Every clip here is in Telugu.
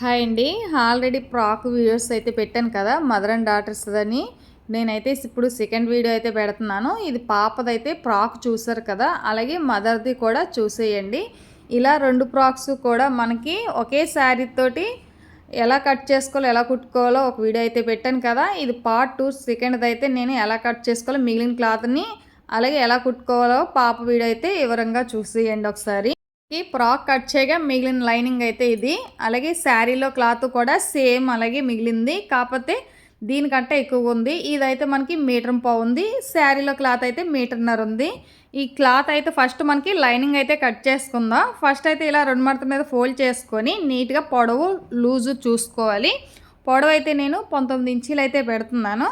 హాయ్ అండి. ఆల్రెడీ ప్రాక్ వీడియోస్ అయితే పెట్టాను కదా మదర్ అండ్ డాటర్స్ అని. నేనైతే ఇప్పుడు సెకండ్ వీడియో అయితే పెడుతున్నాను. ఇది పాపదైతే ప్రాక్ చూసారు కదా అలాగే మదర్ది కూడా చూసేయండి. ఇలా రెండు ప్రాక్స్ కూడా మనకి ఒకే శారీ తోటి ఎలా కట్ చేసుకోవాలో ఎలా కుట్టుకోవాలో ఒక వీడియో అయితే పెట్టాను కదా. ఇది పార్ట్ టూ సెకండ్ది అయితే నేను ఎలా కట్ చేసుకోవాలో మిగిలిన క్లాత్ని అలాగే ఎలా కుట్టుకోవాలో పాప వీడియో అయితే వివరంగా చూసేయండి ఒకసారి. ఈ ఫ్రాక్ కట్ చేయగా మిగిలిన లైనింగ్ అయితే ఇది. అలాగే శారీలో క్లాత్ కూడా సేమ్ అలాగే మిగిలింది. కాకపోతే దీనికంటే ఎక్కువగా ఉంది. ఇదైతే మనకి మీటర్ పావు ఉంది. శారీలో క్లాత్ అయితే మీటర్నర్ ఉంది. ఈ క్లాత్ అయితే ఫస్ట్ మనకి లైనింగ్ అయితే కట్ చేసుకుందాం. ఫస్ట్ అయితే ఇలా రెండు మడత మీద ఫోల్డ్ చేసుకొని నీట్గా పొడవు లూజు చూసుకోవాలి. పొడవు అయితే నేను పంతొమ్మిది ఇంచీలు అయితే పెడుతున్నాను.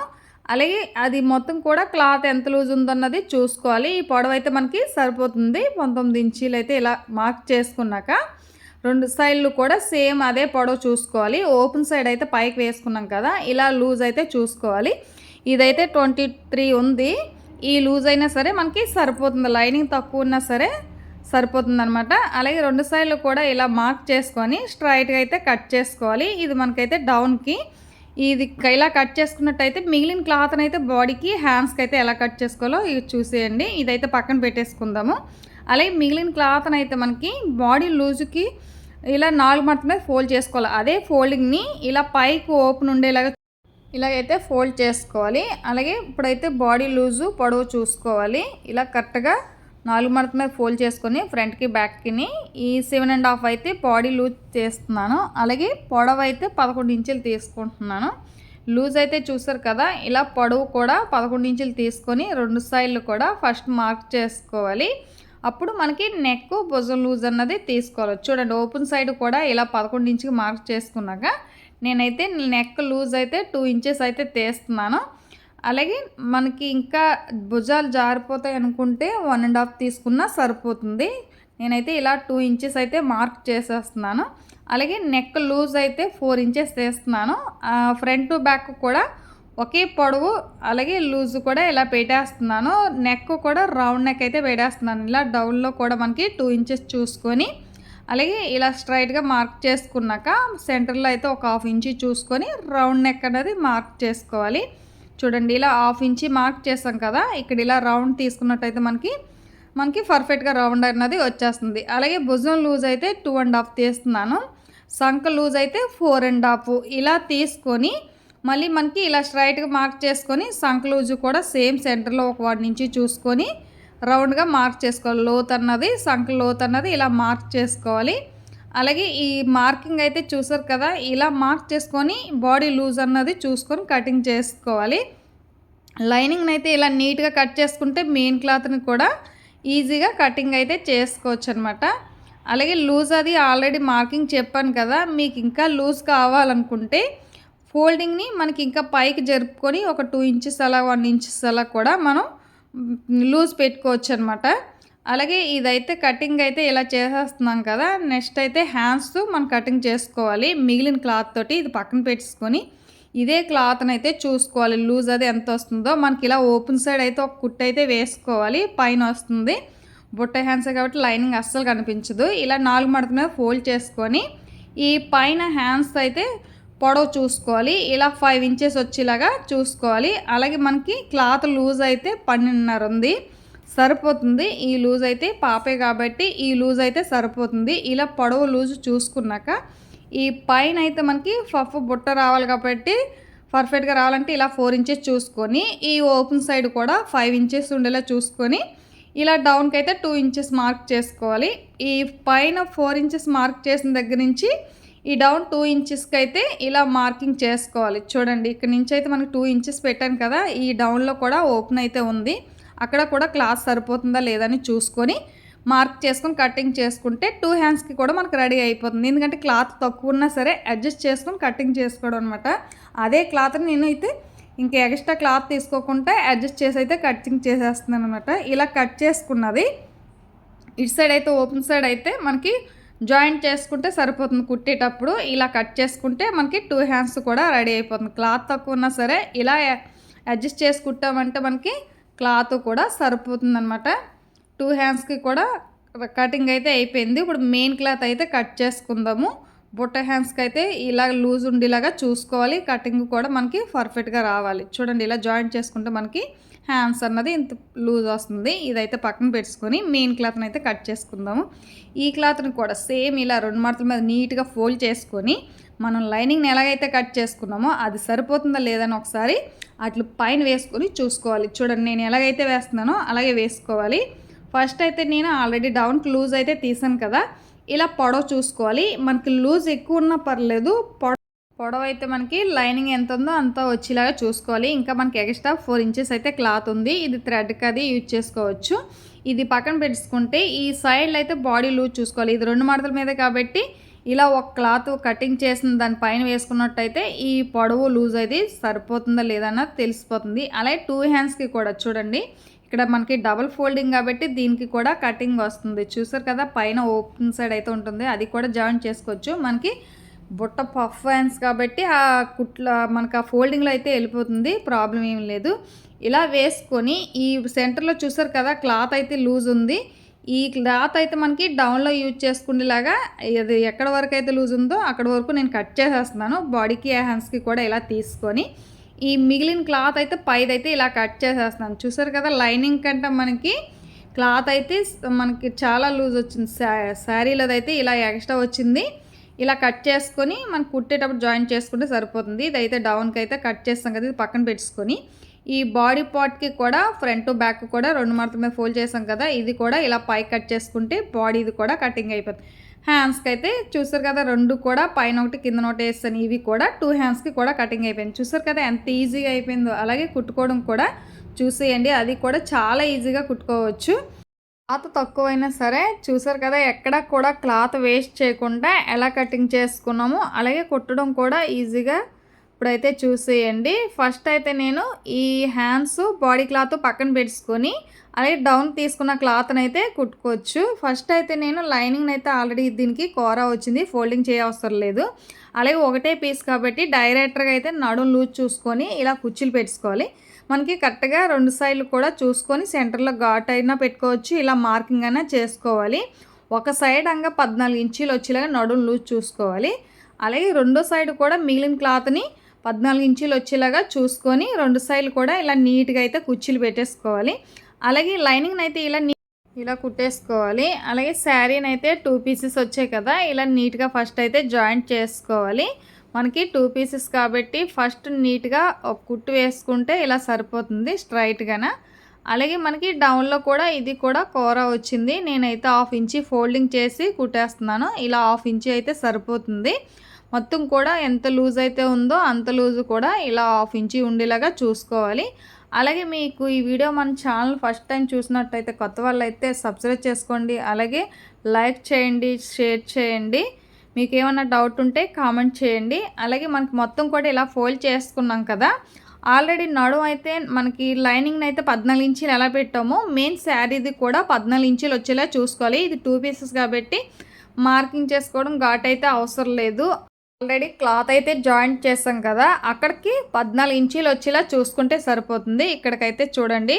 అలాగే అది మొత్తం కూడా క్లాత్ ఎంత లూజ్ ఉందన్నది చూసుకోవాలి. ఈ పొడవు అయితే మనకి సరిపోతుంది. పంతొమ్మిది ఇంచీలు అయితే ఇలా మార్క్ చేసుకున్నాక రెండు సైడ్లు కూడా సేమ్ అదే పొడవు చూసుకోవాలి. ఓపెన్ సైడ్ అయితే పైకి వేసుకున్నాం కదా ఇలా లూజ్ అయితే చూసుకోవాలి. ఇదైతే ట్వంటీ త్రీ ఉంది. ఈ లూజ్ అయినా సరే మనకి సరిపోతుంది. లైనింగ్ తక్కువ ఉన్నా సరే సరిపోతుంది అనమాట అలాగే రెండు సైడ్లు కూడా ఇలా మార్క్ చేసుకొని స్ట్రైట్గా అయితే కట్ చేసుకోవాలి. ఇది మనకైతే డౌన్కి ఇది ఇలా కట్ చేసుకున్నట్టయితే మిగిలిన క్లాత్ని అయితే బాడీకి హ్యాండ్స్కి అయితే ఎలా కట్ చేసుకోవాలో ఇది చూసేయండి. ఇదైతే పక్కన పెట్టేసుకుందాము. అలాగే మిగిలిన క్లాత్ని అయితే మనకి బాడీ లూజుకి ఇలా నాలుగు మడత ఫోల్డ్ చేసుకోవాలి. అదే ఫోల్డింగ్ని ఇలా పైకి ఓపెన్ ఉండేలాగా ఇలాగైతే ఫోల్డ్ చేసుకోవాలి. అలాగే ఇప్పుడైతే బాడీ లూజు పొడవు చూసుకోవాలి. ఇలా కరెక్ట్గా నాలుగు మడత మీద ఫోల్డ్ చేసుకొని ఫ్రంట్కి బ్యాక్కిని ఈ సెవెన్ అండ్ హాఫ్ అయితే బాడీ లూజ్ చేస్తున్నాను. అలాగే పొడవు అయితే పదకొండు ఇంచులు తీసుకుంటున్నాను. లూజ్ అయితే చూసారు కదా ఇలా పొడవు కూడా పదకొండు ఇంచులు తీసుకొని రెండు సైడ్లు కూడా ఫస్ట్ మార్క్ చేసుకోవాలి. అప్పుడు మనకి నెక్ భుజం లూజ్ అన్నది తీసుకోవాలి. చూడండి ఓపెన్ సైడ్ కూడా ఇలా పదకొండు ఇంచుకి మార్క్ చేసుకున్నాక నేనైతే నెక్ లూజ్ అయితే టూ ఇంచెస్ అయితే తీస్తున్నాను. అలాగే మనకి ఇంకా భుజాలు జారిపోతాయి అనుకుంటే వన్ అండ్ హాఫ్ తీసుకున్నా సరిపోతుంది. నేనైతే ఇలా టూ ఇంచెస్ అయితే మార్క్ చేసేస్తున్నాను. అలాగే నెక్ లూజ్ అయితే ఫోర్ ఇంచెస్ తీస్తున్నాను ఫ్రంట్ బ్యాక్ కూడా ఒకే పొడవు అలాగే లూజ్ కూడా ఇలా పెట్టేస్తున్నాను. నెక్ కూడా రౌండ్ నెక్ అయితే పెట్టేస్తున్నాను. ఇలా డౌన్లో కూడా మనకి టూ ఇంచెస్ చూసుకొని అలాగే ఇలా స్ట్రైట్గా మార్క్ చేసుకున్నాక సెంటర్లో అయితే ఒక హాఫ్ ఇంచి చూసుకొని రౌండ్ నెక్ అనేది మార్క్ చేసుకోవాలి. చూడండి ఇలా హాఫ్ ఇంచి మార్క్ చేస్తాం కదా ఇక్కడ ఇలా రౌండ్ తీసుకున్నట్టయితే మనకి మనకి పర్ఫెక్ట్గా రౌండ్ అన్నది వచ్చేస్తుంది. అలాగే భుజం లూజ్ అయితే టూ అండ్ హాఫ్ తీస్తున్నాను. సంక లూజ్ అయితే ఫోర్ అండ్ హాఫ్ ఇలా తీసుకొని మళ్ళీ మనకి ఇలా స్ట్రైట్గా మార్క్ చేసుకొని సంక లూజ్ కూడా సేమ్ సెంటర్లో ఒక వాడి నుంచి చూసుకొని రౌండ్గా మార్క్ చేసుకోవాలి. లోత్ అన్నది సంక లోత్ అన్నది ఇలా మార్క్ చేసుకోవాలి. అలాగే ఈ మార్కింగ్ అయితే చూసారు కదా ఇలా మార్క్ చేసుకొని బాడీ లూజ్ అన్నది చూసుకొని కటింగ్ చేసుకోవాలి. లైనింగ్ని అయితే ఇలా నీట్గా కట్ చేసుకుంటే మెయిన్ క్లాత్ని కూడా ఈజీగా కటింగ్ అయితే చేసుకోవచ్చు అనమాట అలాగే లూజ్ అది ఆల్రెడీ మార్కింగ్ చెప్పాను కదా మీకు ఇంకా లూజ్ కావాలనుకుంటే ఫోల్డింగ్ని మనకి ఇంకా పైకి జరుపుకొని ఒక టూ ఇంచెస్ అలా వన్ ఇంచెస్ అలా కూడా మనం లూజ్ పెట్టుకోవచ్చు అనమాట అలాగే ఇదైతే కటింగ్ అయితే ఇలా చేసేస్తున్నాం కదా. నెక్స్ట్ అయితే హ్యాండ్స్ మనం కటింగ్ చేసుకోవాలి. మిగిలిన క్లాత్ తోటి ఇది పక్కన పెట్టేసుకొని ఇదే క్లాత్ని అయితే చూసుకోవాలి. లూజ్ అది ఎంత వస్తుందో. మనకి ఇలా ఓపెన్ సైడ్ అయితే ఒక కుట్ అయితే వేసుకోవాలి. పైన వస్తుంది. బుట్ట హ్యాండ్స్ కాబట్టి లైనింగ్ అస్సలు కనిపించదు. ఇలా నాలుగు మడత మీద ఫోల్డ్ చేసుకొని ఈ పైన హ్యాండ్స్ అయితే పొడవు చూసుకోవాలి. ఇలా ఫైవ్ ఇంచెస్ వచ్చేలాగా చూసుకోవాలి. అలాగే మనకి క్లాత్ లూజ్ అయితే పన్నెండున్నర ఉంది. సరిపోతుంది. ఈ లూజ్ అయితే పాపే కాబట్టి ఈ లూజ్ అయితే సరిపోతుంది. ఇలా పొడవు లూజ్ చూసుకున్నాక ఈ పైన అయితే మనకి ఫఫ్ బుట్ట రావాలి కాబట్టి పర్ఫెక్ట్గా రావాలంటే ఇలా ఫోర్ ఇంచెస్ చూసుకొని ఈ ఓపెన్ సైడ్ కూడా ఫైవ్ ఇంచెస్ ఉండేలా చూసుకొని ఇలా డౌన్కి అయితే టూ ఇంచెస్ మార్క్ చేసుకోవాలి. ఈ పైన ఫోర్ ఇంచెస్ మార్క్ చేసిన దగ్గర నుంచి ఈ డౌన్ టూ ఇంచెస్కి అయితే ఇలా మార్కింగ్ చేసుకోవాలి. చూడండి ఇక్కడ నుంచి అయితే మనకి టూ ఇంచెస్ పెట్టాను కదా ఈ డౌన్లో కూడా ఓపెన్ అయితే ఉంది. అక్కడ కూడా క్లాత్ సరిపోతుందా లేదని చూసుకొని మార్క్ చేసుకొని కటింగ్ చేసుకుంటే టూ హ్యాండ్స్కి కూడా మనకు రెడీ అయిపోతుంది. ఎందుకంటే క్లాత్ తక్కువ ఉన్నా సరే అడ్జస్ట్ చేసుకొని కటింగ్ చేసుకోవడం అనమాట అదే క్లాత్ని నేను అయితే ఇంకా ఎక్స్ట్రా క్లాత్ తీసుకోకుండా అడ్జస్ట్ చేసి అయితే కటింగ్ చేసేస్తున్నాను అనమాట ఇలా కట్ చేసుకున్నది. ఇటు సైడ్ అయితే ఓపెన్ సైడ్ అయితే మనకి జాయింట్ చేసుకుంటే సరిపోతుంది కుట్టేటప్పుడు. ఇలా కట్ చేసుకుంటే మనకి టూ హ్యాండ్స్ కూడా రెడీ అయిపోతుంది. క్లాత్ తక్కువ ఉన్నా సరే ఇలా అడ్జస్ట్ చేసుకుంటామంటే మనకి క్లాత్ కూడా సరిపోతుంది అనమాట టూ హ్యాండ్స్కి కూడా కటింగ్ అయితే అయిపోయింది. ఇప్పుడు మెయిన్ క్లాత్ అయితే కట్ చేసుకుందాము. బుట్ట హ్యాండ్స్కి అయితే ఇలా లూజ్ ఉండేలాగా చూసుకోవాలి. కటింగ్ కూడా మనకి పర్ఫెక్ట్గా రావాలి. చూడండి ఇలా జాయింట్ చేసుకుంటే మనకి హ్యాండ్స్ అన్నది ఇంత లూజ్ వస్తుంది. ఇదైతే పక్కన పెట్టుకొని మెయిన్ క్లాత్ని అయితే కట్ చేసుకుందాము. ఈ క్లాత్ని కూడా సేమ్ ఇలా రెండు మడతల మీద నీట్గా ఫోల్డ్ చేసుకొని మనం లైనింగ్ని ఎలాగైతే కట్ చేసుకున్నామో అది సరిపోతుందా లేదని ఒకసారి అట్లు పైన వేసుకొని చూసుకోవాలి. చూడండి నేను ఎలాగైతే వేస్తున్నానో అలాగే వేసుకోవాలి. ఫస్ట్ అయితే నేను ఆల్రెడీ డౌన్కి లూజ్ అయితే తీసాను కదా ఇలా పొడవ చూసుకోవాలి. మనకి లూజ్ ఎక్కువ ఉన్నా పర్లేదు పొడవ పొడవ అయితే మనకి లైనింగ్ ఎంత ఉందో అంత వచ్చేలాగా చూసుకోవాలి. ఇంకా మనకి ఎక్స్ట్రా ఫోర్ ఇంచెస్ అయితే క్లాత్ ఉంది. ఇది థ్రెడ్కి అది యూజ్ చేసుకోవచ్చు. ఇది పక్కన పెట్టుకుంటే ఈ సైడ్లో అయితే బాడీ లూజ్ చూసుకోవాలి. ఇది రెండు మడతల మీద కాబట్టి ఇలా ఒక క్లాత్ కటింగ్ చేసిన దాని పైన వేసుకున్నట్టయితే ఈ పొడవు లూజ్ అయితే సరిపోతుందా లేదన్నది తెలిసిపోతుంది. అలాగే టూ హ్యాండ్స్కి కూడా చూడండి. ఇక్కడ మనకి డబుల్ ఫోల్డింగ్ కాబట్టి దీనికి కూడా కటింగ్ వస్తుంది. చూసారు కదా పైన ఓపెన్ సైడ్ అయితే ఉంటుంది. అది కూడా జాయిన్ చేసుకోవచ్చు. మనకి బుట్ట పఫ్ హ్యాండ్స్ కాబట్టి ఆ కుట్ల మనకు ఆ ఫోల్డింగ్లో అయితే వెళ్ళిపోతుంది. ప్రాబ్లం ఏం లేదు. ఇలా వేసుకొని ఈ సెంటర్లో చూసారు కదా క్లాత్ అయితే లూజ్ ఉంది. ఈ క్లాత్ అయితే మనకి డౌన్లో యూజ్ చేసుకునేలాగా అది ఎక్కడ వరకు అయితే లూజ్ ఉందో అక్కడ వరకు నేను కట్ చేసేస్తున్నాను. బాడీకి హ్యాండ్స్కి కూడా ఇలా తీసుకొని ఈ మిగిలిన క్లాత్ అయితే పైదైతే ఇలా కట్ చేసేస్తున్నాను. చూసారు కదా లైనింగ్ కంటే మనకి క్లాత్ అయితే మనకి చాలా లూజ్ వచ్చింది. శారీలోది అయితే ఇలా ఎక్స్ట్రా వచ్చింది. ఇలా కట్ చేసుకొని మనం కుట్టేటప్పుడు జాయిన్ చేసుకుంటే సరిపోతుంది. ఇదైతే డౌన్కి అయితే కట్ చేస్తాం కదా ఇది పక్కన పెట్టుకొని. ఈ బాడీ పార్ట్కి కూడా ఫ్రంట్ బ్యాక్ కూడా రెండు మడత ఫోల్డ్ చేసాం కదా ఇది కూడా ఇలా పై కట్ చేసుకుంటే బాడీది కూడా కటింగ్ అయిపోతుంది. హ్యాండ్స్కి అయితే చూసారు కదా రెండు కూడా పైన ఒకటి కింద ఒకటి వేస్తాను ఇవి కూడా టూ హ్యాండ్స్కి కూడా కటింగ్ అయిపోయింది. చూసారు కదా ఎంత ఈజీగా అయిపోయిందో. అలాగే కుట్టుకోవడం కూడా చూసేయండి అది కూడా చాలా ఈజీగా కుట్టుకోవచ్చు. క్లాత్ తక్కువైనా సరే చూసారు కదా ఎక్కడ కూడా క్లాత్ వేస్ట్ చేయకుండా ఎలా కటింగ్ చేసుకున్నామో అలాగే కుట్టడం కూడా ఈజీగా ఇప్పుడైతే చూసేయండి. ఫస్ట్ అయితే నేను ఈ హ్యాండ్స్ బాడీ క్లాత్ పక్కన పెట్టుకొని అలాగే డౌన్ తీసుకున్న క్లాత్ని అయితే కుట్టుకోవచ్చు. ఫస్ట్ అయితే నేను లైనింగ్ అయితే ఆల్రెడీ దీనికి కూర వచ్చింది ఫోల్డింగ్ చేయవసరం లేదు. అలాగే ఒకటే పీస్ కాబట్టి డైరెక్టర్గా అయితే నడుం లూజ్ చూసుకొని ఇలా కుర్చీలు పెట్టుకోవాలి. మనకి కరెక్ట్గా రెండు సైడ్లు కూడా చూసుకొని సెంటర్లో ఘాట్ అయినా పెట్టుకోవచ్చు ఇలా మార్కింగ్ అయినా చేసుకోవాలి. ఒక సైడ్ అంగా పద్నాలుగు ఇంచీలు వచ్చేలాగా నడుం లూజ్ చూసుకోవాలి. అలాగే రెండో సైడ్ కూడా మిగిలిన క్లాత్ని పద్నాలుగు ఇంచులు వచ్చేలాగా చూసుకొని రెండు సైడ్లు కూడా ఇలా నీట్గా అయితే కుర్చీలు పెట్టేసుకోవాలి. అలాగే లైనింగ్ అయితే ఇలా ఇలా కుట్టేసుకోవాలి. అలాగే శారీని అయితే టూ పీసెస్ వచ్చాయి కదా ఇలా నీట్గా ఫస్ట్ అయితే జాయింట్ చేసుకోవాలి. మనకి టూ పీసెస్ కాబట్టి ఫస్ట్ నీట్గా ఒక కుట్టు వేసుకుంటే ఇలా సరిపోతుంది స్ట్రైట్గాన. అలాగే మనకి డౌన్లో కూడా ఇది కూడా కూర వచ్చింది. నేనైతే హాఫ్ ఇంచి ఫోల్డింగ్ చేసి కుట్టేస్తున్నాను. ఇలా హాఫ్ ఇంచి అయితే సరిపోతుంది. మొత్తం కూడా ఎంత లూజ్ అయితే ఉందో అంత లూజ్ కూడా ఇలా హాఫ్ ఇంచి ఉండేలాగా చూసుకోవాలి. అలాగే మీకు ఈ వీడియో మన ఛానల్ ఫస్ట్ టైం చూసినట్టయితే కొత్త వాళ్ళు అయితే సబ్స్క్రైబ్ చేసుకోండి. అలాగే లైక్ చేయండి షేర్ చేయండి. మీకు ఏమైనా డౌట్ ఉంటే కామెంట్ చేయండి. అలాగే మనకి మొత్తం కూడా ఇలా ఫోల్డ్ చేసుకున్నాం కదా. ఆల్రెడీ నడుము అయితే మనకి లైనింగ్ అయితే పద్నాలుగు ఇంచులు ఎలా పెట్టామో మెయిన్ శారీది కూడా పద్నాలుగు ఇంచులు వచ్చేలా చూసుకోవాలి. ఇది టూ పీసెస్ కాబట్టి మార్కింగ్ చేసుకోవడం ఘాట్ అయితే అవసరం లేదు. ఆల్రెడీ క్లాత్ అయితే జాయింట్ చేసాం కదా అక్కడికి పద్నాలుగు ఇంచీలు వచ్చేలా చూసుకుంటే సరిపోతుంది. ఇక్కడికైతే చూడండి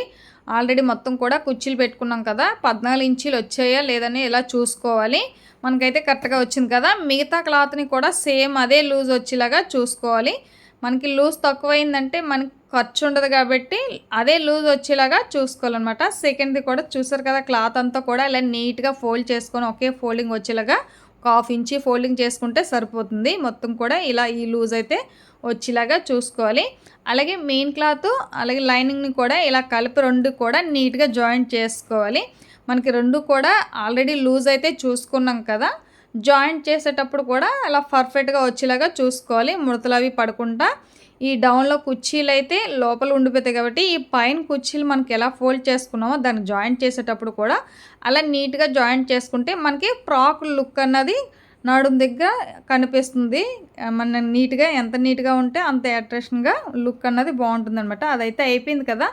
ఆల్రెడీ మొత్తం కూడా కుర్చీలు పెట్టుకున్నాం కదా పద్నాలుగు ఇంచీలు వచ్చాయా లేదని ఇలా చూసుకోవాలి. మనకైతే కరెక్ట్గా వచ్చింది కదా మిగతా క్లాత్ని కూడా సేమ్ అదే లూజ్ వచ్చేలాగా చూసుకోవాలి. మనకి లూజ్ తక్కువైందంటే మనకి ఖర్చు ఉండదు కాబట్టి అదే లూజ్ వచ్చేలాగా చూసుకోవాలన్నమాట. సెకండ్ది కూడా చూసారు కదా క్లాత్ అంతా కూడా ఇలా నీట్గా ఫోల్డ్ చేసుకొని ఒకే ఫోల్డింగ్ వచ్చేలాగా హాఫ్ ఇంచి ఫోల్డింగ్ చేసుకుంటే సరిపోతుంది. మొత్తం కూడా ఇలా ఈ లూజ్ అయితే వచ్చేలాగా చూసుకోవాలి. అలాగే మెయిన్ క్లాత్ అలాగే లైనింగ్ని కూడా ఇలా కలిపి రెండు కూడా నీట్గా జాయింట్ చేసుకోవాలి. మనకి రెండు కూడా ఆల్రెడీ లూజ్ అయితే చూసుకున్నాం కదా. జాయింట్ చేసేటప్పుడు కూడా అలా పర్ఫెక్ట్గా వచ్చేలాగా చూసుకోవాలి. ముడతలు అవి పడకుండా ఈ డౌన్లో కుర్చీలు అయితే లోపల ఉండిపోతాయి కాబట్టి ఈ పైన కుర్చీలు మనకి ఎలా ఫోల్డ్ చేసుకున్నామో దాన్ని జాయింట్ చేసేటప్పుడు కూడా అలా నీట్గా జాయింట్ చేసుకుంటే మనకి ఫ్రాక్ లుక్ అన్నది నడుం దగ్గర కనిపిస్తుంది. మన నీట్గా ఎంత నీట్గా ఉంటే అంత అట్రాక్షన్గా లుక్ అన్నది బాగుంటుంది అనమాట అదైతే అయిపోయింది కదా.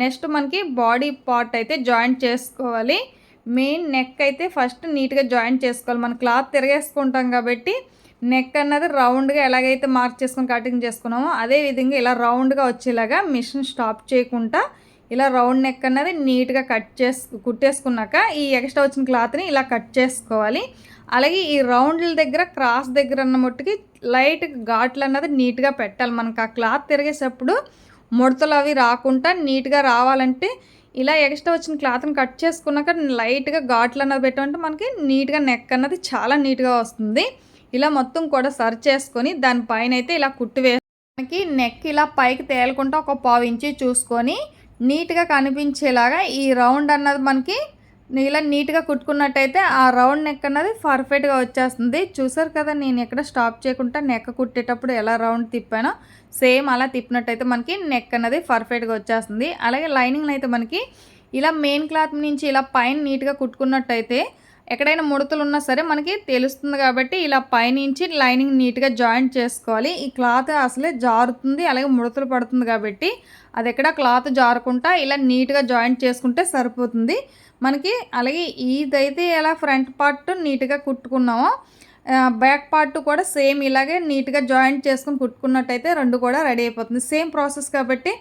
నెక్స్ట్ మనకి బాడీ పార్ట్ అయితే జాయింట్ చేసుకోవాలి. మెయిన్ నెక్ అయితే ఫస్ట్ నీట్గా జాయింట్ చేసుకోవాలి. మన క్లాత్ తిరగేసుకుంటాం కాబట్టి నెక్ అన్నది రౌండ్గా ఎలాగైతే మార్క్ చేసుకొని కటింగ్ చేసుకున్నామో అదే విధంగా ఇలా రౌండ్గా వచ్చేలాగా మిషన్ స్టాప్ చేయకుండా ఇలా రౌండ్ నెక్ అన్నది నీట్గా కట్ చేసు కుట్టేసుకున్నాక ఈ ఎక్స్ట్రా వచ్చిన క్లాత్ని ఇలా కట్ చేసుకోవాలి. అలాగే ఈ రౌండ్ల దగ్గర క్రాస్ దగ్గర అన్న మట్టుకి లైట్ ఘాట్లు అన్నది నీట్గా పెట్టాలి. మనకు ఆ క్లాత్ తిరిగేటప్పుడు ముడతలు అవి రాకుండా నీట్గా రావాలంటే ఇలా ఎక్స్ట్రా వచ్చిన క్లాత్ని కట్ చేసుకున్నాక లైట్గా ఘాట్లు అన్నది పెట్టమంటే మనకి నీట్గా నెక్ అన్నది చాలా నీట్గా వస్తుంది. ఇలా మొత్తం కూడా సర్చ్ చేసుకొని దానిపైన అయితే ఇలా కుట్టు వేసుకి మనకి నెక్ ఇలా పైకి తేలకుండా ఒక పావు ఇంచి చూసుకొని నీట్గా కనిపించేలాగా ఈ రౌండ్ అన్నది మనకి ఇలా నీట్గా కుట్టుకున్నట్టయితే ఆ రౌండ్ నెక్ అన్నది పర్ఫెక్ట్గా వచ్చేస్తుంది. చూసారు కదా నేను ఎక్కడ స్టాప్ చేయకుండా నెక్ కుట్టేటప్పుడు ఎలా రౌండ్ తిప్పానో సేమ్ అలా తిప్పినట్టయితే మనకి నెక్ అన్నది పర్ఫెక్ట్గా వచ్చేస్తుంది. అలాగే లైనింగ్ అయితే మనకి ఇలా మెయిన్ క్లాత్ నుంచి ఇలా పైన నీట్గా కుట్టుకున్నట్టయితే ఎక్కడైనా ముడతలు ఉన్నా సరే మనకి తెలుస్తుంది కాబట్టి ఇలా పైనుంచి లైనింగ్ నీట్గా జాయింట్ చేసుకోవాలి. ఈ క్లాత్ అసలే జారుతుంది అలాగే ముడతలు పడుతుంది కాబట్టి అది ఎక్కడ క్లాత్ జారకుండా ఇలా నీట్గా జాయింట్ చేసుకుంటే సరిపోతుంది. మనకి అలాగే ఇదైతే ఎలా ఫ్రంట్ పార్ట్ నీట్గా కుట్టుకున్నామో బ్యాక్ పార్ట్ కూడా సేమ్ ఇలాగే నీట్గా జాయింట్ చేసుకుని కుట్టుకున్నట్టయితే రెండు కూడా రెడీ అయిపోతుంది. సేమ్ ప్రాసెస్ కాబట్టి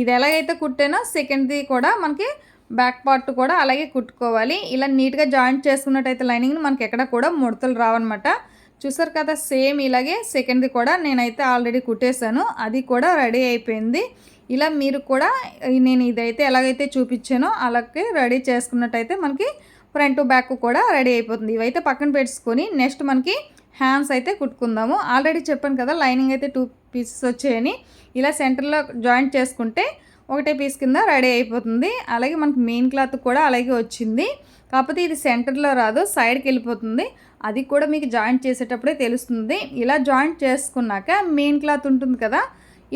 ఇది ఎలాగైతే కుట్టానో సెకండ్ది కూడా మనకి బ్యాక్ పార్ట్ కూడా అలాగే కుట్టుకోవాలి. ఇలా నీట్గా జాయింట్ చేసుకున్నట్టయితే లైనింగ్ని మనకి ఎక్కడ కూడా ముడతలు రావన్నమాట. చూసారు కదా సేమ్ ఇలాగే సెకండ్ది కూడా నేనైతే ఆల్రెడీ కుట్టేశాను. అది కూడా రెడీ అయిపోయింది. ఇలా మీరు కూడా నేను ఇదైతే ఎలాగైతే చూపించానో అలాగే రెడీ చేసుకున్నట్టయితే మనకి ఫ్రంట్ బ్యాక్ కూడా రెడీ అయిపోతుంది. ఇవైతే పక్కన పెట్టుకొని నెక్స్ట్ మనకి హ్యాండ్స్ అయితే కుట్టుకుందాము. ఆల్రెడీ చెప్పాను కదా లైనింగ్ అయితే టూ పీసెస్ వచ్చాయని. ఇలా సెంటర్లో జాయింట్ చేసుకుంటే ఒకటే పీస్ కింద రెడీ అయిపోతుంది. అలాగే మనకి మెయిన్ క్లాత్ కూడా అలాగే వచ్చింది. కాకపోతే ఇది సెంటర్లో రాదు సైడ్కి వెళ్ళిపోతుంది. అది కూడా మీకు జాయింట్ చేసేటప్పుడే తెలుస్తుంది. ఇలా జాయింట్ చేసుకున్నాక మెయిన్ క్లాత్ ఉంటుంది కదా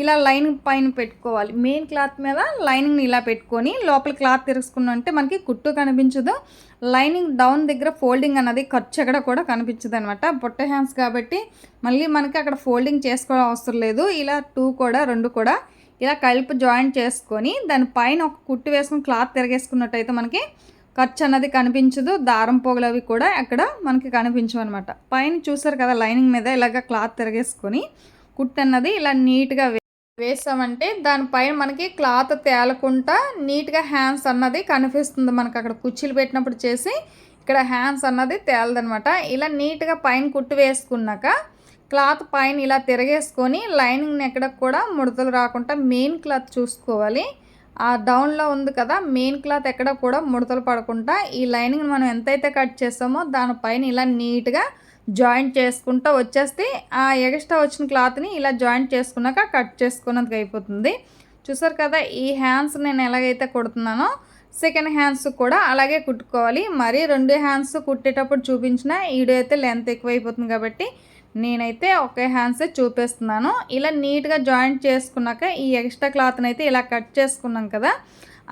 ఇలా లైనింగ్ పైన పెట్టుకోవాలి. మెయిన్ క్లాత్ మీద లైనింగ్ని ఇలా పెట్టుకొని లోపల క్లాత్ తెరుచుకున్నంటే మనకి కుట్టు కనిపించదు. లైనింగ్ డౌన్ దగ్గర ఫోల్డింగ్ అన్నది ఖర్చు ఎక్కడ కూడా కనిపించదు అనమాట పొట్ట హ్యాండ్స్ కాబట్టి మళ్ళీ మనకి అక్కడ ఫోల్డింగ్ చేసుకోవడం అవసరం లేదు. ఇలా టూ కూడా రెండు కూడా ఇలా కలిపి జాయింట్ చేసుకొని దానిపైన ఒక కుట్టు వేసుకుని క్లాత్ తిరగేసుకున్నట్టయితే మనకి ఖర్చు అన్నది కనిపించదు. దారం పోగులు అవి కూడా అక్కడ మనకి కనిపించవు అనమాట పైన చూసారు కదా లైనింగ్ మీద ఇలాగ క్లాత్ తిరగేసుకొని కుట్టు అన్నది ఇలా నీట్గా వేసామంటే దానిపైన మనకి క్లాత్ తేలకుండా నీట్గా హ్యాండ్స్ అన్నది కనిపిస్తుంది మనకు అక్కడ కుర్చీలు పెట్టినప్పుడు చేసి. ఇక్కడ హ్యాండ్స్ అన్నది తేలదనమాట ఇలా నీట్గా పైన కుట్టు వేసుకున్నాక క్లాత్ పైన ఇలా తిరగేసుకొని లైనింగ్ ఎక్కడ కూడా ముడతలు రాకుండా మెయిన్ క్లాత్ చూసుకోవాలి. ఆ డౌన్లో ఉంది కదా మెయిన్ క్లాత్ ఎక్కడ కూడా ముడతలు పడకుండా ఈ లైనింగ్ మనం ఎంతైతే కట్ చేస్తామో దానిపైన ఇలా నీట్గా జాయింట్ చేసుకుంటూ వచ్చేస్తే ఆ ఎగస్ట్రా వచ్చిన క్లాత్ని ఇలా జాయింట్ చేసుకున్నాక కట్ చేసుకున్నది అయిపోతుంది. చూసారు కదా ఈ హ్యాండ్స్ నేను ఎలాగైతే కుడుతున్నానో సెకండ్ హ్యాండ్స్ కూడా అలాగే కుట్టుకోవాలి. మరి రెండు హ్యాండ్స్ కుట్టేటప్పుడు చూపించిన ఈడైతే లెంత్ ఎక్కువైపోతుంది కాబట్టి నేనైతే ఒకే హ్యాండ్సే చూపిస్తున్నాను. ఇలా నీట్గా జాయింట్ చేసుకున్నాక ఈ ఎక్స్ట్రా క్లాత్ని అయితే ఇలా కట్ చేసుకున్నాం కదా.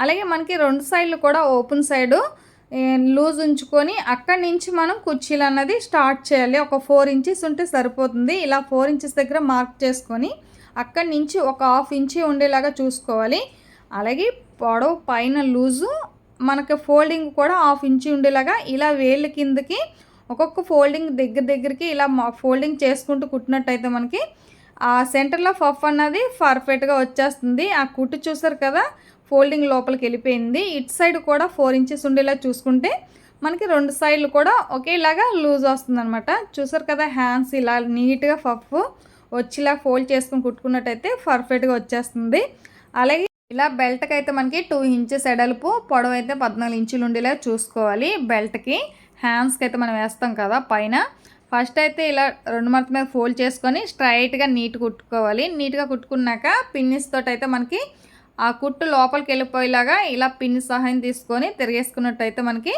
అలాగే మనకి రెండు సైడ్లు కూడా ఓపెన్ సైడు లూజ్ ఉంచుకొని అక్కడి నుంచి మనం కుర్చీలు అన్నది స్టార్ట్ చేయాలి. ఒక ఫోర్ ఇంచెస్ ఉంటే సరిపోతుంది. ఇలా ఫోర్ ఇంచెస్ దగ్గర మార్క్ చేసుకొని అక్కడి నుంచి ఒక హాఫ్ ఇంచి ఉండేలాగా చూసుకోవాలి. అలాగే పొడవు పైన లూజు మనకి ఫోల్డింగ్ కూడా హాఫ్ ఇంచి ఉండేలాగా ఇలా వేళ్ళ కిందకి ఒక్కొక్క ఫోల్డింగ్ దగ్గర దగ్గరికి ఇలా ఫోల్డింగ్ చేసుకుంటూ కుట్టినట్టయితే మనకి ఆ సెంటర్లో ఫఫ్ అన్నది పర్ఫెక్ట్గా వచ్చేస్తుంది. ఆ కుట్టు చూసారు కదా ఫోల్డింగ్ లోపలికి వెళ్ళిపోయింది. ఇటు సైడ్ కూడా ఫోర్ ఇంచెస్ ఉండేలా చూసుకుంటే మనకి రెండు సైడ్లు కూడా ఒకేలాగా లూజ్ వస్తుంది అనమాట చూసారు కదా హ్యాండ్స్ ఇలా నీట్గా ఫఫ్ వచ్చేలా ఫోల్డ్ చేసుకుని కుట్టుకున్నట్టయితే పర్ఫెక్ట్గా వచ్చేస్తుంది. అలాగే ఇలా బెల్ట్కి అయితే మనకి టూ ఇంచెస్ ఎడల్పు పొడవు అయితే పద్నాలుగు ఇంచులు ఉండేలా చూసుకోవాలి బెల్ట్కి. హ్యాండ్స్కి అయితే మనం వేస్తాం కదా పైన. ఫస్ట్ అయితే ఇలా రెండు మడత మీద ఫోల్డ్ చేసుకొని స్ట్రైట్గా నీట్ కుట్టుకోవాలి. నీట్గా కుట్టుకున్నాక పిన్నిస్ తోటి అయితే మనకి ఆ కుట్టు లోపలికి వెళ్ళిపోయేలాగా ఇలా పిన్ సహాయం తీసుకొని తిరిగేసుకున్నట్టయితే మనకి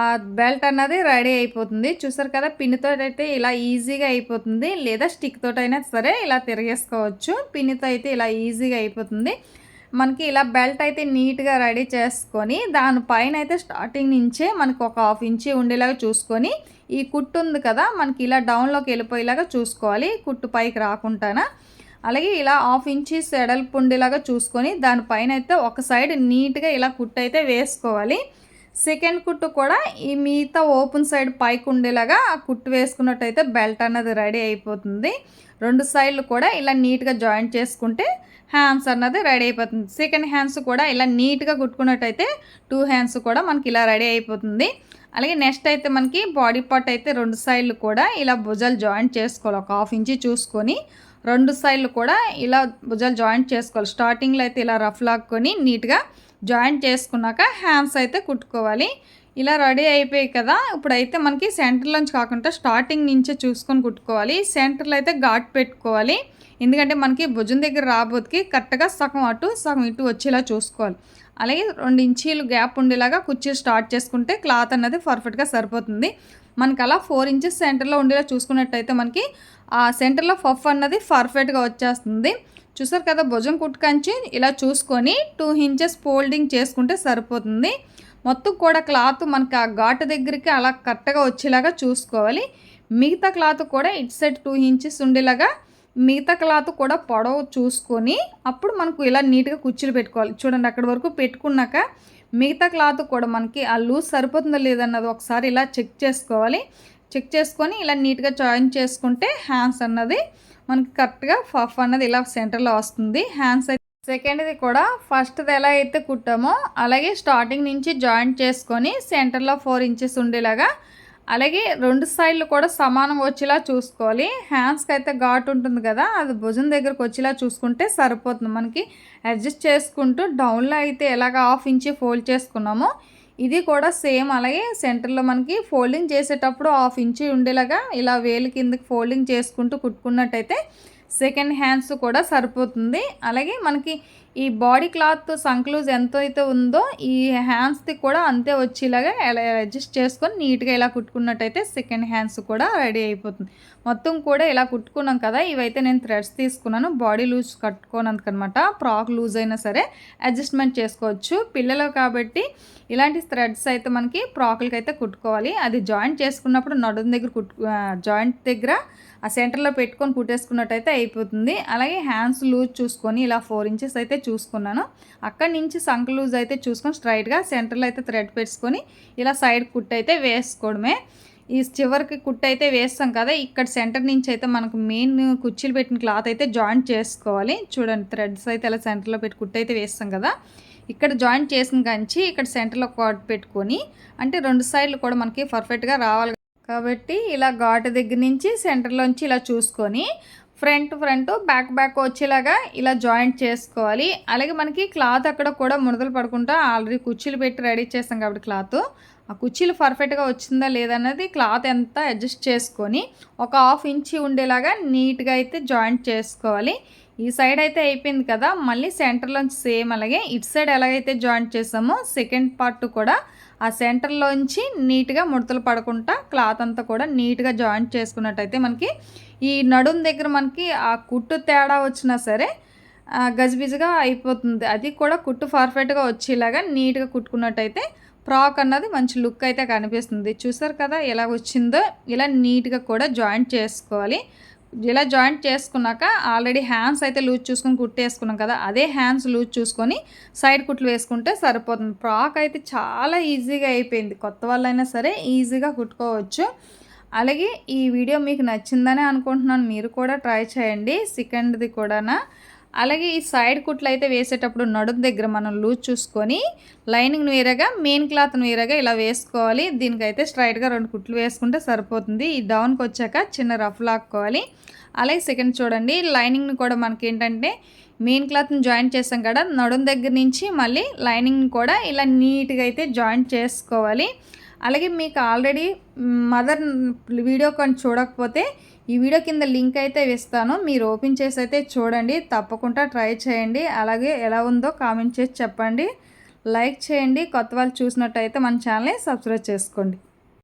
ఆ బెల్ట్ అన్నది రెడీ అయిపోతుంది. చూసారు కదా పిన్నితో అయితే ఇలా ఈజీగా అయిపోతుంది. లేదా స్టిక్ తోటి అయినా సరే ఇలా తిరిగేసుకోవచ్చు. పిన్నితో అయితే ఇలా ఈజీగా అయిపోతుంది. మనకి ఇలా బెల్ట్ అయితే నీట్గా రెడీ చేసుకొని దానిపైన అయితే స్టార్టింగ్ నుంచే మనకు ఒక హాఫ్ ఇంచి ఉండేలాగా చూసుకొని ఈ కుట్టు ఉంది కదా మనకి ఇలా డౌన్లోకి వెళ్ళిపోయేలాగా చూసుకోవాలి కుట్టు పైకి రాకుండానా. అలాగే ఇలా హాఫ్ ఇంచి ఎడల్పు ఉండేలాగా చూసుకొని దానిపైన అయితే ఒక సైడ్ నీట్గా ఇలా కుట్టు అయితే వేసుకోవాలి. సెకండ్ కుట్టు కూడా ఈ మిగతా ఓపెన్ సైడ్ పైకి ఉండేలాగా ఆ కుట్టు వేసుకున్నట్టయితే బెల్ట్ అన్నది రెడీ అయిపోతుంది. రెండు సైడ్లు కూడా ఇలా నీట్గా జాయింట్ చేసుకుంటే హ్యాండ్స్ అన్నది రెడీ అయిపోతుంది. సెకండ్ హ్యాండ్స్ కూడా ఇలా నీట్గా కుట్టుకున్నట్టయితే టూ హ్యాండ్స్ కూడా మనకి ఇలా రెడీ అయిపోతుంది. అలాగే నెక్స్ట్ అయితే మనకి బాడీ పార్ట్ అయితే రెండు సైడ్లు కూడా ఇలా భుజాలు జాయింట్ చేసుకోవాలి. ఒక హాఫ్ ఇంచి చూసుకొని రెండు సైడ్లు కూడా ఇలా భుజాలు జాయింట్ చేసుకోవాలి. స్టార్టింగ్లో అయితే ఇలా రఫ్ లాక్కొని నీట్గా జాయింట్ చేసుకున్నాక హ్యాండ్స్ అయితే కుట్టుకోవాలి. ఇలా రెడీ అయిపోయాయి కదా. ఇప్పుడైతే మనకి సెంటర్లోంచి కాకుండా స్టార్టింగ్ నుంచే చూసుకొని కుట్టుకోవాలి. సెంటర్లో అయితే ఘాట్ పెట్టుకోవాలి. ఎందుకంటే మనకి భుజం దగ్గర రాబోతుకి కరెక్ట్గా సగం అటు సగం ఇటు వచ్చేలా చూసుకోవాలి. అలాగే రెండు ఇంచీలు గ్యాప్ ఉండేలాగా కుర్చీలు స్టార్ట్ చేసుకుంటే క్లాత్ అన్నది పర్ఫెక్ట్గా సరిపోతుంది. మనకి అలా ఫోర్ ఇంచెస్ సెంటర్లో ఉండేలా చూసుకున్నట్టయితే మనకి ఆ సెంటర్లో ఫఫ్ అన్నది పర్ఫెక్ట్గా వచ్చేస్తుంది. చూసారు కదా భుజం కుట్టుకంచి ఇలా చూసుకొని టూ ఇంచెస్ ఫోల్డింగ్ చేసుకుంటే సరిపోతుంది. మొత్తం కూడా క్లాత్ మనకి ఆ ఘాటు దగ్గరికి అలా కరెక్ట్గా వచ్చేలాగా చూసుకోవాలి. మిగతా క్లాత్ కూడా ఇటు సైడ్ టూ ఇంచెస్ ఉండేలాగా మిగతా క్లాత్ కూడా పొడవు చూసుకొని అప్పుడు మనకు ఇలా నీట్గా కుర్చీలు పెట్టుకోవాలి. చూడండి అక్కడి వరకు పెట్టుకున్నాక మిగతా క్లాత్ కూడా మనకి ఆ లూజ్ సరిపోతుందో లేదన్నది ఒకసారి ఇలా చెక్ చేసుకోవాలి. చెక్ చేసుకొని ఇలా నీట్గా జాయిన్ చేసుకుంటే హ్యాండ్స్ అన్నది మనకి కరెక్ట్గా ఫఫ్ అన్నది ఇలా సెంటర్లో వస్తుంది. హ్యాండ్స్ సెకండ్ది కూడా ఫస్ట్ది ఎలా అయితే కుట్టామో అలాగే స్టార్టింగ్ నుంచి జాయింట్ చేసుకొని సెంటర్లో ఫోర్ ఇంచెస్ ఉండేలాగా అలాగే రెండు సైడ్లు కూడా సమానం వచ్చేలా చూసుకోవాలి. హ్యాండ్స్కి అయితే ఘాట్ ఉంటుంది కదా అది భుజం దగ్గరకు వచ్చేలా చూసుకుంటే సరిపోతుంది. మనకి అడ్జస్ట్ చేసుకుంటూ డౌన్లో అయితే ఎలాగ హాఫ్ ఇంచి ఫోల్డ్ చేసుకున్నామో ఇది కూడా సేమ్ అలాగే సెంటర్లో మనకి ఫోల్డింగ్ చేసేటప్పుడు హాఫ్ ఇంచి ఉండేలాగా ఇలా వేలు కిందకి ఫోల్డింగ్ చేసుకుంటూ కుట్టుకున్నట్టయితే సెకండ్ హ్యాండ్స్ కూడా సరిపోతుంది. అలాగే మనకి ఈ బాడీ క్లాత్ సంక్లూజ్ ఎంత అయితే ఉందో ఈ హ్యాండ్స్ది కూడా అంతే వచ్చేలాగా అడ్జస్ట్ చేసుకొని నీట్గా ఇలా కుట్టుకున్నట్టయితే సెకండ్ హ్యాండ్స్ కూడా రెడీ అయిపోతుంది. మొత్తం కూడా ఇలా కుట్టుకున్నాం కదా ఇవైతే నేను థ్రెడ్స్ తీసుకున్నాను. బాడీ లూజ్ కట్టుకోనందుకనమాట. ఫ్రాక్ లూజ్ అయినా సరే అడ్జస్ట్మెంట్ చేసుకోవచ్చు. పిల్లలు కాబట్టి ఇలాంటి థ్రెడ్స్ అయితే మనకి ఫ్రాకులకి అయితే కుట్టుకోవాలి. అది జాయింట్ చేసుకున్నప్పుడు నడుం దగ్గర కుట్టు జాయింట్ దగ్గర ఆ సెంటర్లో పెట్టుకొని కుట్టేసుకున్నట్టయితే అయిపోతుంది. అలాగే హ్యాండ్స్ లూజ్ చూసుకొని ఇలా ఫోర్ ఇంచెస్ అయితే చూసుకున్నాను. అక్కడి నుంచి సంక లూజ్ అయితే చూసుకొని స్ట్రైట్గా సెంటర్లో అయితే థ్రెడ్ పెట్టుకొని ఇలా సైడ్ కుట్ అయితే వేసుకోవడమే. ఈ చివరికి కుట్టు అయితే వేస్తాం కదా ఇక్కడ సెంటర్ నుంచి అయితే మనకు మెయిన్ కుర్చీలు పెట్టిన క్లాత్ అయితే జాయింట్ చేసుకోవాలి. చూడండి థ్రెడ్స్ అయితే ఇలా సెంటర్లో పెట్టి కుట్టు అయితే వేస్తాం కదా. ఇక్కడ జాయింట్ చేసిన కంచి ఇక్కడ సెంటర్లో కాట్ పెట్టుకొని అంటే రెండు సైడ్లు కూడా మనకి పర్ఫెక్ట్గా రావాలి. కాబట్టి ఇలా ఘాటు దగ్గర నుంచి సెంటర్లోంచి ఇలా చూసుకొని ఫ్రంట్ ఫ్రంట్ బ్యాక్ బ్యాక్ వచ్చేలాగా ఇలా జాయింట్ చేసుకోవాలి. అలాగే మనకి క్లాత్ అక్కడ కూడా ముడతలు పడకుండా ఆల్రెడీ కుర్చీలు పెట్టి రెడీ చేస్తాం కాబట్టి క్లాత్. ఆ కుర్చీలు పర్ఫెక్ట్గా వచ్చిందా లేదన్నది క్లాత్ ఎంత అడ్జస్ట్ చేసుకొని ఒక హాఫ్ ఇంచి ఉండేలాగా నీట్గా అయితే జాయింట్ చేసుకోవాలి. ఈ సైడ్ అయితే అయిపోయింది కదా మళ్ళీ సెంటర్లోంచి సేమ్ అలాగే ఇటు సైడ్ ఎలాగైతే జాయింట్ చేసామో సెకండ్ పార్ట్ కూడా ఆ సెంటర్లోంచి నీట్గా ముడతలు పడకుండా క్లాత్ అంతా కూడా నీట్గా జాయింట్ చేసుకున్నట్టయితే మనకి ఈ నడుం దగ్గర మనకి ఆ కుట్టు తేడా వచ్చినా సరే గజిబిజిగా అయిపోతుంది. అది కూడా కుట్టు పర్ఫెక్ట్గా వచ్చేలాగా నీట్గా కుట్టుకున్నట్టయితే ఫ్రాక్ అన్నది మంచి లుక్ అయితే కనిపిస్తుంది. చూసారు కదా ఎలా వచ్చిందో? ఇలా నీట్గా కూడా జాయింట్ చేసుకోవాలి. ఇలా జాయింట్ చేసుకున్నాక ఆల్రెడీ హ్యాండ్స్ అయితే లూజ్ చూసుకొని కుట్టేసుకున్నాం కదా అదే హ్యాండ్స్ లూజ్ చూసుకొని సైడ్ కుట్లు వేసుకుంటే సరిపోతుంది. ఫ్రాక్ అయితే చాలా ఈజీగా అయిపోయింది. కొత్త వాళ్ళైనా సరే ఈజీగా కుట్టుకోవచ్చు. అలాగే ఈ వీడియో మీకు నచ్చిందని అనుకుంటున్నాను. మీరు కూడా ట్రై చేయండి. సెకండ్ది కూడానా. అలాగే ఈ సైడ్ కుట్లు అయితే వేసేటప్పుడు నడుం దగ్గర మనం లూజ్ చూసుకొని లైనింగ్ వేరేగా మెయిన్ క్లాత్ను వేరేగా ఇలా వేసుకోవాలి. దీనికైతే స్ట్రైట్గా రెండు కుట్లు వేసుకుంటే సరిపోతుంది. ఈ డౌన్కి వచ్చాక చిన్న రఫ్ లాక్కోవాలి. అలాగే సెకండ్ చూడండి లైనింగ్ని కూడా మనకి ఏంటంటే మెయిన్ క్లాత్ని జాయిన్ చేసాం కదా నడుం దగ్గర నుంచి మళ్ళీ లైనింగ్ని కూడా ఇలా నీట్గా అయితే జాయిన్ చేసుకోవాలి. అలాగే మీకు ఆల్రెడీ మదర్ వీడియో కానీ చూడకపోతే ఈ వీడియో కింద లింక్ అయితే ఇస్తాను మీరు ఓపెన్ చేసి అయితే చూడండి. తప్పకుండా ట్రై చేయండి. అలాగే ఎలా ఉందో కామెంట్ చేసి చెప్పండి. లైక్ చేయండి. కొత్త వాళ్ళు చూసినట్టయితే మన ఛానల్ని సబ్స్క్రైబ్ చేసుకోండి.